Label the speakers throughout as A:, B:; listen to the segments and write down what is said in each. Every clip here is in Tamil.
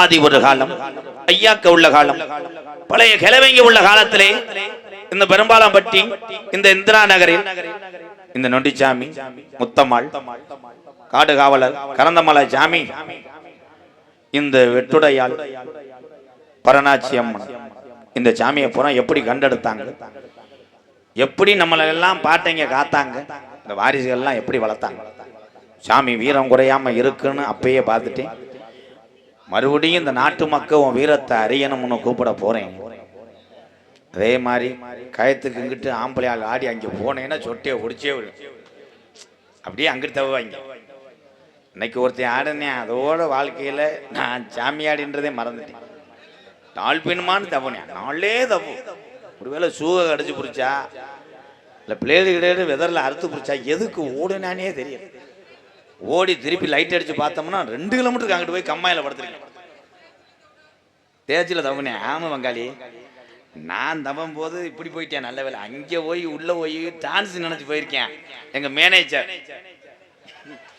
A: ஆதி ஒரு காலம் ஐயாக்க உள்ள காலம் பழைய கிழவைங்க உள்ள காலத்திலே இந்த பெரும்பாலாம்பட்டி இந்த இந்திரா நகரில் இந்த நொண்டிச்சாமி முத்தம்மாள் காடு காவலர் கரந்தமலை சாமி இந்த வெட்டுடையாள் பரணாச்சி அம்மன். இந்த சாமியை பூரா எப்படி கண்டெடுத்தாங்க? எப்படி நம்மளை எல்லாம் பாட்டைங்க காத்தாங்க? இந்த வாரிசுகள்லாம் எப்படி வளர்த்தாங்க? சாமி வீரம் குறையாம இருக்குன்னு அப்பயே பார்த்துட்டேன். மறுபடியும் இந்த நாட்டு மக்கள் உன் வீரத்தை அறியணும்னு கூப்பிட போறேன். அதே மாதிரி கயத்துக்கு இங்கிட்டு ஆம்பளையால் ஆடி அங்கே போனேன்னா சொட்டையை பிடிச்சே விடும் அப்படியே அங்கிட்டு தவுவாங்க. இன்னைக்கு ஒருத்தன் ஆடினேன் அதோட வாழ்க்கையில் நான் சாமியாடின்றதே மறந்துட்டேன். நாள் பின்மான்னு தப்புனேன் நாளே தப்பு ஒருவேளை சூக கடிச்சு பிடிச்சா இல்லை பிளேடு கிடையாது வெதரில் அறுத்து பிடிச்சா எதுக்கு ஓடுனானே தெரியல. ஓடி திருப்பி லைட் அடிச்சு பார்த்தோம்னா ரெண்டு கிலோமீட்டருக்கு அங்கிட்டு போய் கம்மாயில் படுத்துருக்கேன். தேர்ச்சியில் தவனே ஆமாம் வங்காளி. நான் தவம் போது இப்படி போயிட்டேன் நல்ல வேலை அங்கே போய் உள்ள போய் டான்ஸ் நினைச்சு போயிருக்கேன். எங்க மேனேஜர்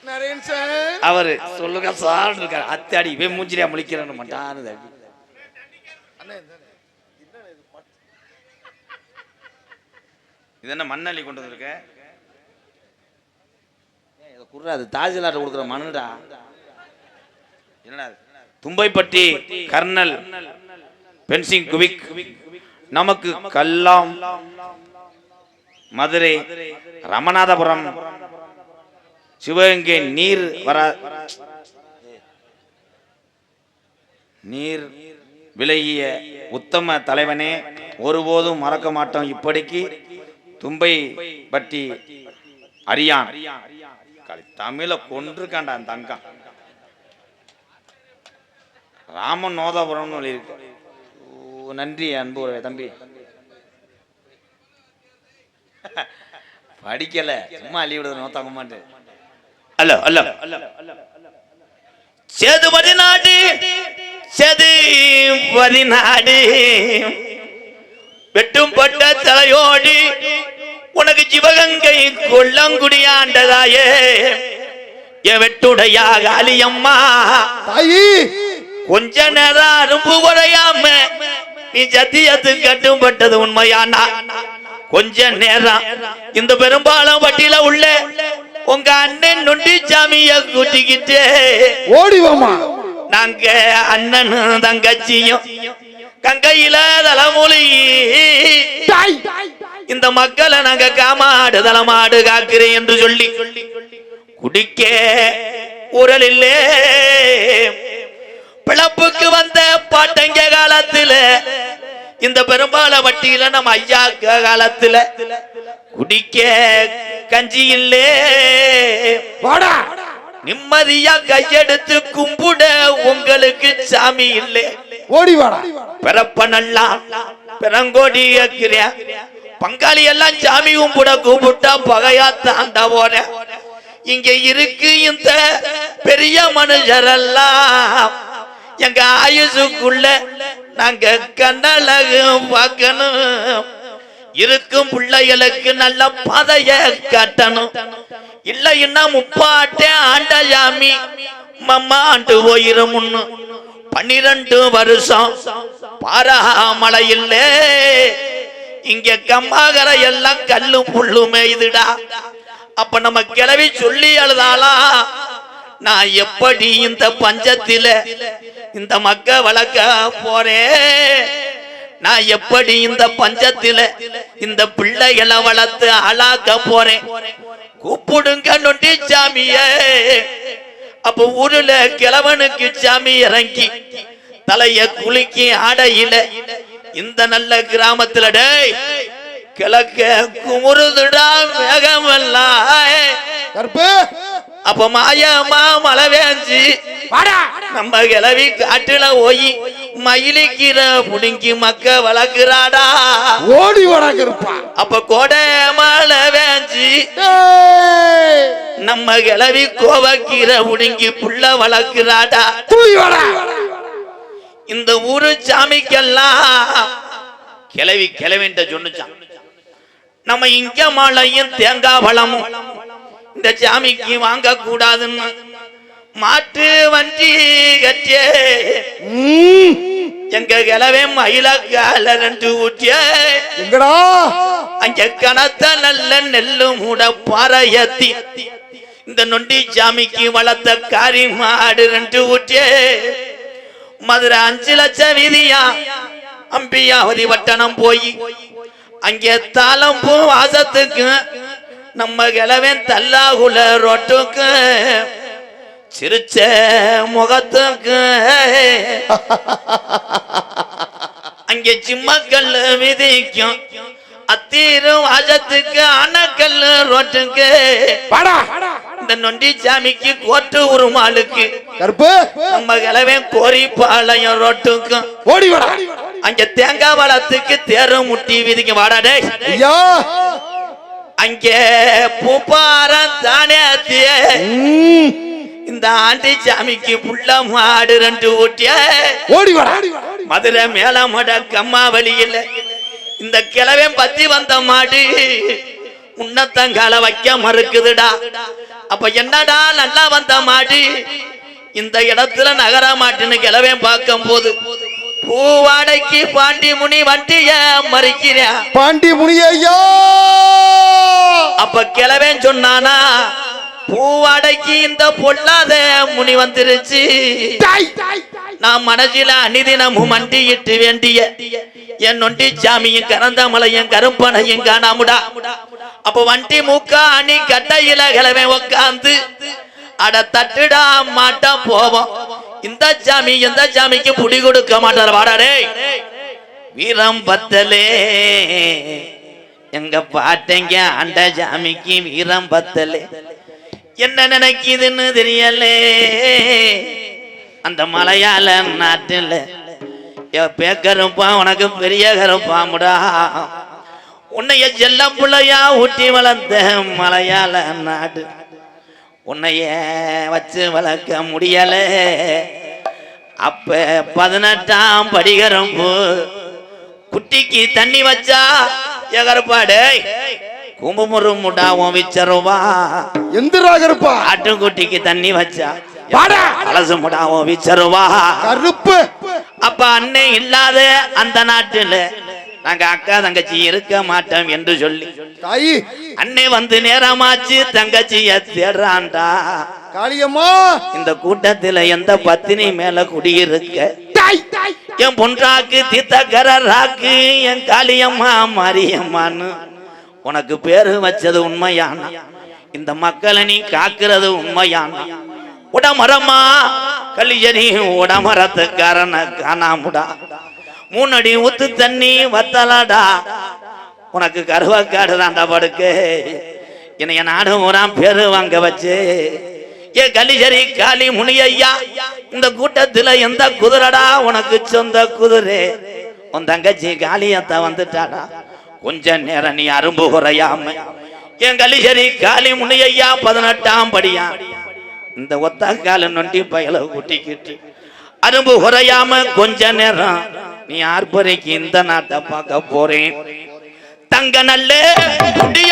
B: நரேன் சார்
A: அவரு சொல்லுங்க சார் இருக்காரு. அத்தாடி இவன் மூஞ்சிரியா முழிக்கிறன்னு மட்டும் தம்பி இது என்ன மண்ணள்ளி கொண்டு வந்திருக்க? குர்ரா அது தாஜிலாட்ட கொடுக்குற மண்ணுடா. என்னடா இது? தும்பைப்பட்டி கர்னல் பென்சிங் குவிக். நமக்கு கல்லாம் மதுரை ரமநாதபுரம். சிவகங்கை நீர் வர நீர் விலகிய உத்தம தலைவனே ஒருபோதும் மறக்க மாட்டோம் இப்படிக்கு தும்பை பட்டி அரியான் தமிழ கொண்டிருக்காண்டா அந்த தங்கம். ராமன் நோதாபுரம்னு ஓ, நன்றி அன்பு தம்பி. படிக்கல சும்மா அள்ளி விடுறது நோத்தாங்க மாட்டேன் அல்ல அல்ல. சேது பதினாடு சேது பதினாடு வெட்டும் பட்ட தலையோடு உனக்கு சிவகங்கை கொல்லங்குடியாண்டதாயே என் வெட்டுடையா காளியம்மா
B: தாயி!
A: கொஞ்ச நேரம் அரும்பு குறையாம நீ சத்தியத்து கட்டுப்பட்டது உண்மையானா? கொஞ்ச நேரம் இந்த பெரும்பாலம் வட்டியில உள்ள உங்க அண்ணன் நொண்டிச்சாமிய கூட்டிக்கிட்டு
B: ஓடி வாமா
A: நாங்க அண்ணனும் தங்கச்சியும் கங்கையில தலைமொழி. இந்த மக்களை நாங்க காமாடு தலமாடு காக்கிறேன் என்று சொல்லி குடிக்க உரலில்லே பிளப்புக்கு வந்த பாட்டங்க காலத்துல இந்த பெரும்பால வட்டியில நம்ம ஐயா காலத்துல குடிக்க கஞ்சி இல்லே. நிம்மதியா கையெடுத்து கும்பிட உங்களுக்கு சாமி இல்லை.
B: ஓடி
A: பிறப்ப நல்லா பிறங்கோடி கேட்கிறேன் பங்காளி எல்லாம் சாமி கும்பிட கூப்பிட்டா பகையா தாண்டா போற. இங்க இருக்கு இந்த பெரிய மனுஷரெல்லாம். எங்க ஆயுசுக்குள்ள நாங்க கண்ணழகு பார்க்கணும். இருக்கும் பிள்ளைகளுக்கு நல்ல பதைய கட்டணும். இல்லைன்னா முப்பாட்டே ஆண்ட சாமி மம்மா ஆண்டு போயிரும் பன்னிரண்டு வருஷம் பாராமலையில் இங்க கம்மாகர எல்லாம் கல்லும் புல்லுமே இதுடா அப்ப நம்ம கிளவி சொல்லி அழுதாளா? நான் எப்படி இந்த பஞ்சத்தில இந்த மக்க வளர்க்க போறேன் நான் எப்படி இந்த பஞ்சத்தில இந்த பிள்ளைகளை வளர்த்து அழாக்க போறேன் கூப்பிடுங்க நொண்டி சாமியே. அப்ப ஊருல கிழவனுக்கு சாமி இறங்கி தலைய குலுக்கி ஆடையில இந்த நல்ல கிராமத்துல டேய் கிழக்க குமுறுதுடா வேகமெல்லாம்
B: கற்பு
A: அப்ப மாயமா மழை வேஞ்சி நம்ம கிளவி காட்டுல போய் மயிலிக்கிற புடுங்கி மக்க வளர்க்கிறாடா.
B: ஓடி வாடா கருப்பா
A: அப்ப கோடை மழை வேஞ்சி நம்ம கிளவி கோவக்கீரை புடுங்கி புள்ள வளர்க்கிறாடா. இந்த ஊரு சாமிக்கெல்லாம் கிளவி கிளவின்ட்ட சொன்னுச்சான் நம்ம இங்க மழையும் தேங்காய் பழமும் இந்த சாமிக்கு வாங்க கூடாதுன்னு மாட்டு வண்டி கட்டியே எங்க கிளவே மயிலக்கால ரெண்டு ஊட்டிய
B: எங்கடா?
A: அங்க கனத்த நல்ல நெல்லு மூட பாறையத்தி. இந்த நொண்டி சாமிக்கு வளர்த்த காரி மாடு ரெண்டு ஊட்டிய. மதுரை அஞ்சு லட்சம் வீதியா? அம்பியாவதி வட்டணம் போய். அங்கே தாளம் பூ வாசத்துக்கு நம்ம கிழவன் தல்லாகுல ரொட்டுக்கு சிரிச்ச முகத்துக்கு. அங்கே சிம்மக்கல்லு விதிக்கும் அத்தீரு வாசத்துக்கு அணக்கல்லு ரோட்டுக்கு.
B: வாடா.
A: இந்த நொண்டி சாமிக்கு கோட்டு உருமாளுக்கு
B: கருப்பு.
A: நம்ம கிழவன் கோரி பாளையம் ரோட்டுக்கும்
B: ஓடி
A: அங்க தேங்காய் வளத்துக்கு தேரு முட்டி விதிக்க வாடாடே அங்கே பூப்பாரம் தானே அத்திய. இந்த ஆண்டி சாமிக்கு புள்ள மாடு ரெண்டு ஊட்டிய.
B: ஓடி
A: மதுரை மேலமட கம்மா வழியில இந்த கிழவன் பத்தி வந்த மாடு உன்னத்தங்கால வைக்க மறுக்குதுடா. அப்ப என்னடா நல்லா வந்த மாடு? இந்த இடத்துல நகர மாட்டுன்னு கிழவன் பார்க்கும் போது பூவாடைக்கு பாண்டி முனி வண்டிய மறிக்கிறேன்
B: பாண்டி முனிய ஐயா
A: அப்ப கிழவன் சொன்னானா பூவாடைக்கு இந்த பொல்லாத முனி வந்துருச்சு. நான் மனசில அனிதினமும் மண்டியிட்டு வேண்டிய. என் நொண்டி சாமியும் கரந்த மலையும் கருப்பனையும் காணாமுடா. அப்ப வண்டி மூக்கா அணி கட்டையில கிழமை உக்காந்து அட தட்டுடா மாட்டா போவோம். இந்த சாமி எந்த சாமிக்கு புடி கொடுக்க மாட்டார். வாடாடே வீரம் பத்தலே. எங்க பாட்டங்க அண்ட சாமிக்கு வீரம் பத்தலே. என்ன நினைக்குதுன்னு தெரியலே. அந்த மலையாள நாட்டுல பேக்கருப்பா உனக்கு பெரிய கருப்பாமுடா உன்னைய செல்ல பிள்ளையா ஊட்டி வளர்ந்த மலையாள நாடு. உன்னைய வச்சு வளர்க்க முடியல. அப்ப பதினெட்டாம் படிகரம்பு குட்டிக்கு தண்ணி வச்சா எகரப்பாடு கும்பமுறு முடாவும் விச்சருவா.
B: எந்திரா கருப்பா.
A: ஆட்டுக்குட்டிக்கு தண்ணி வச்சா அலசு முடாவும் விச்சருவா.
B: கருப்பு.
A: அப்ப அண்ணே இல்லாத அந்த நாட்டுல நாங்க அக்கா தங்கச்சி இருக்க மாட்டோம் என்று சொல்லி.
B: தாயி.
A: அண்ணே வந்து நேரமாச்சு தங்கச்சிய தேடுறான்டா.
B: காளியம்மா.
A: இந்த கூட்டத்துல எந்த பத்தினி மேல குடியிருக்க?
B: டாய், டாய்.
A: என் பொன்றாக்கு தீத்தக்கர ராக்கு என் காளியம்மா மாரியம்மான்னு. உனக்கு பேரு வச்சது உண்மையானா? இந்த மக்களை நீ காக்குறது உண்மையானா? உடமரமா? கலிஜரி உடமரத்துக்காரன காணாமுடா. மூணடி ஊத்து தண்ணி வத்தலாடா. உனக்கு கருவக்காடு தாண்டா படுக்கு. என்னைய நாடு ஊரா பேரு வாங்க வச்சு. ஏ கலிஜரி காளி ஐயா இந்த கூட்டத்துல எந்த குதிரடா? உனக்கு சொந்த குதிரை. உன் தங்கச்சி காளியத்த வந்துட்டாடா. கொஞ்ச நேரம் நீ அரும்பு குறையாம. என் கலிஜரி காளி ஐயா பதினெட்டாம் படியா? இந்த ஒத்த கால நொண்டி பயல கூட்டிக்கிட்டு அரும்பு குறையாம கொஞ்ச நேரம் நீ ஆர்ப்பரிக்கு இந்த நாட்டை பார்க்க போறேன். தங்க நல்ல குடி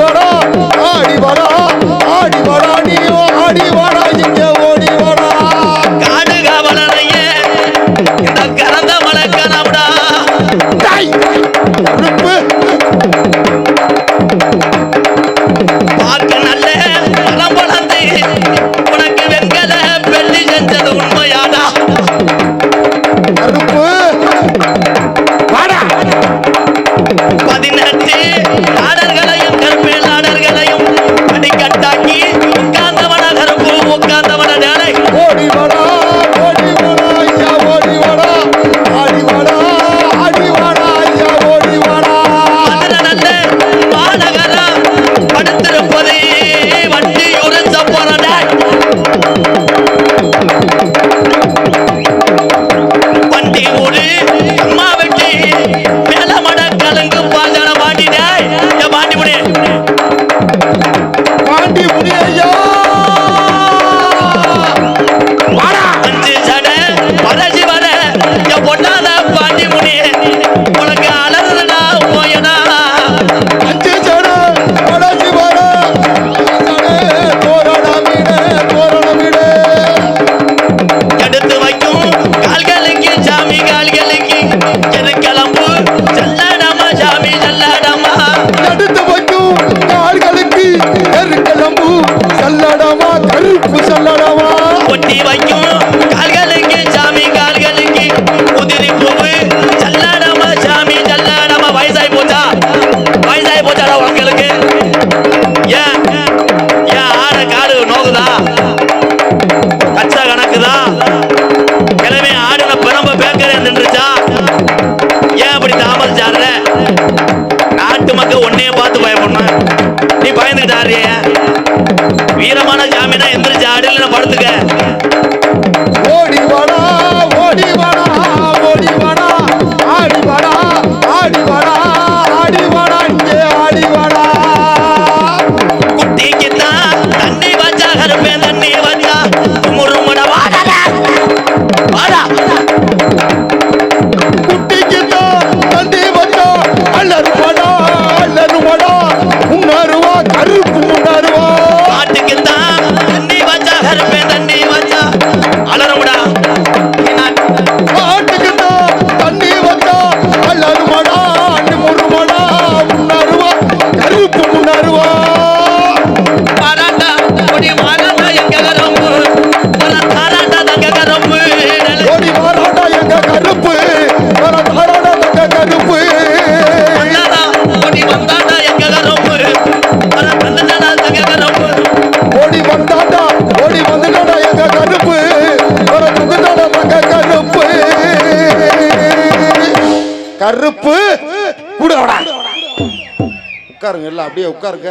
A: வாடா
B: ஆடி வாடா எந்திரிச்சு படுத்துக்க.
C: கருப்பு? கூடடா உட்காருங்க எல்லாம் அப்படியே உட்காருங்க.